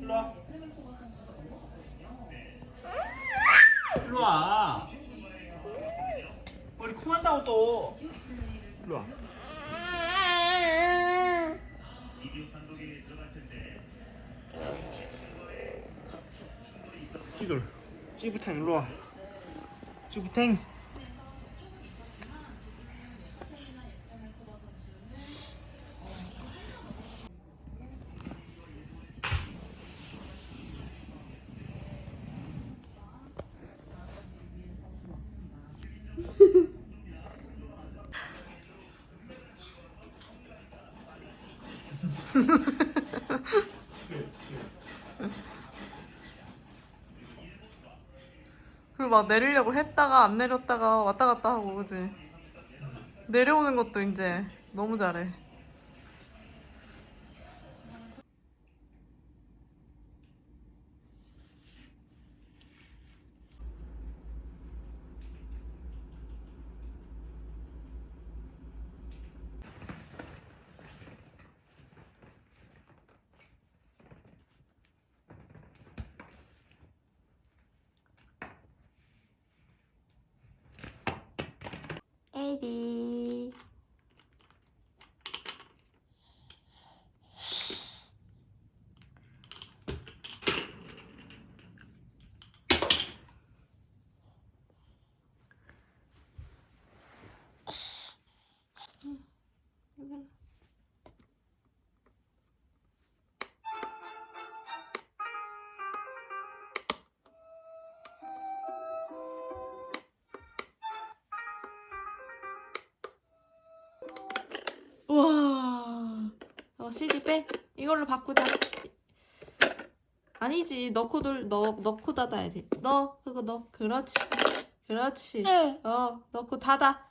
일로 와. 일로 와. 머리 쿵한다고 또. 일로 와. 찌글. 찌부탱 일로 와. 찌부탱. 그리고 막 내리려고 했다가 안 내렸다가 왔다 갔다 하고 그지? 내려오는 것도 이제 너무 잘해 에 우와. 어, CD 빼. 이걸로 바꾸자. 아니지. 넣고 돌 넣, 넣고 닫아야지. 넣어 그거 넣어 그렇지. 그렇지. 어 넣고 닫아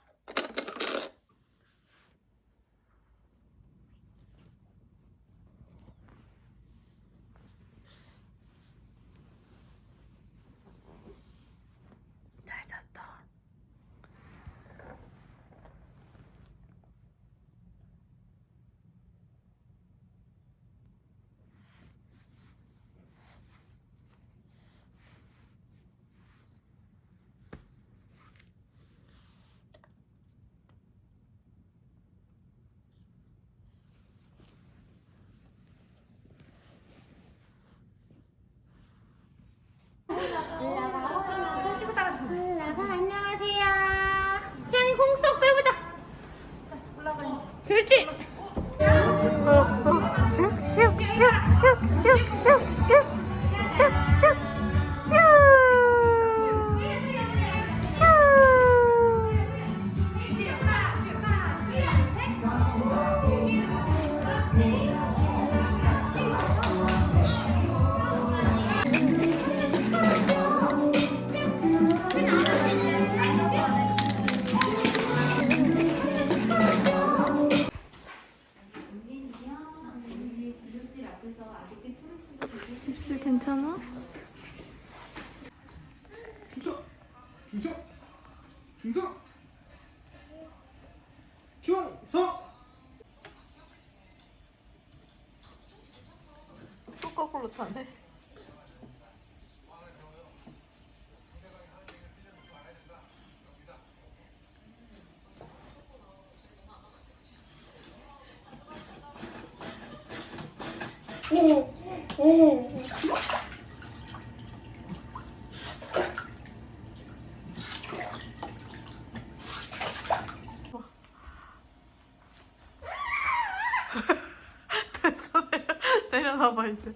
Shook, shook, shook, shook, shook, shook, shook, shook. 중서. 중서. 중서. 또 거꾸로 타네 됐어 내려, 내려놔봐 이제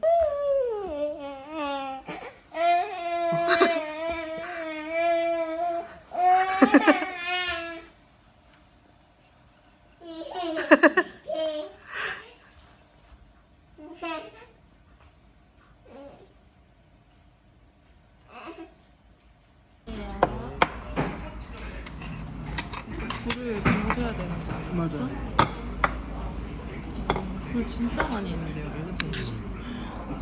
불을 켜야 되는 거 맞아. 불 진짜 많이 있는데 여기 그치?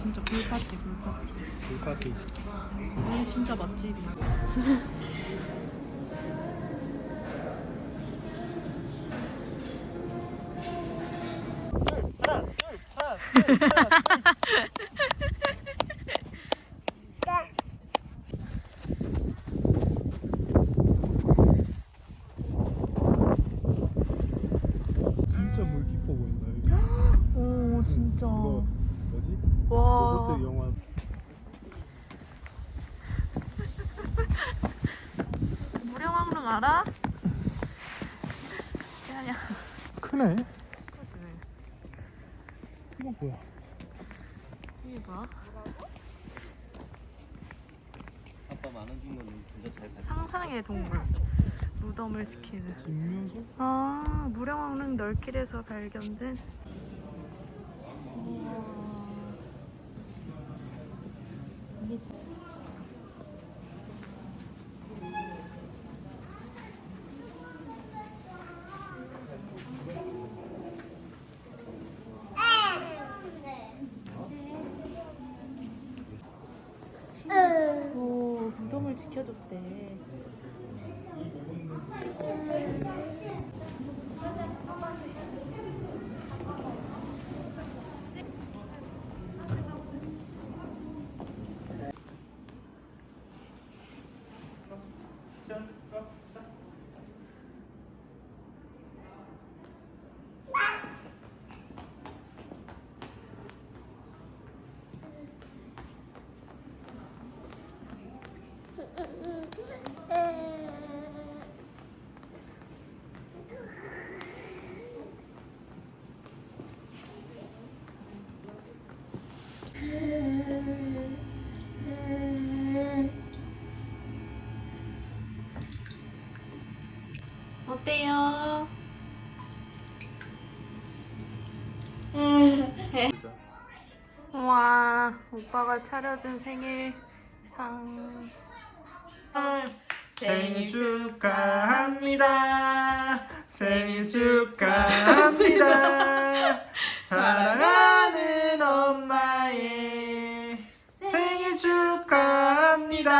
진짜 불파티 불파티 불파티. 여기 진짜 맛집이야 하나, 둘, 하나, 둘, 하나, 둘. 진짜 물 깊어 보인다 여기. 오 진짜. 이거 뭐지? 와. 로봇 영화. 무령왕릉 알아? 지아야. 크네. 그지. 이거 뭐야? 이게 뭐야? 아빠 많은 준 거는 진짜 잘 봤어. 상상의 동물. 무덤을 지키는. 김묘소? 아 무령왕릉 널길에서 발견된. 오 무덤을 지켜줬대. 어때요? 와 오빠가 차려준 생일상 생일 축하합니다. 생일 축하합니다. 사랑하는 엄마의 생일 축하합니다.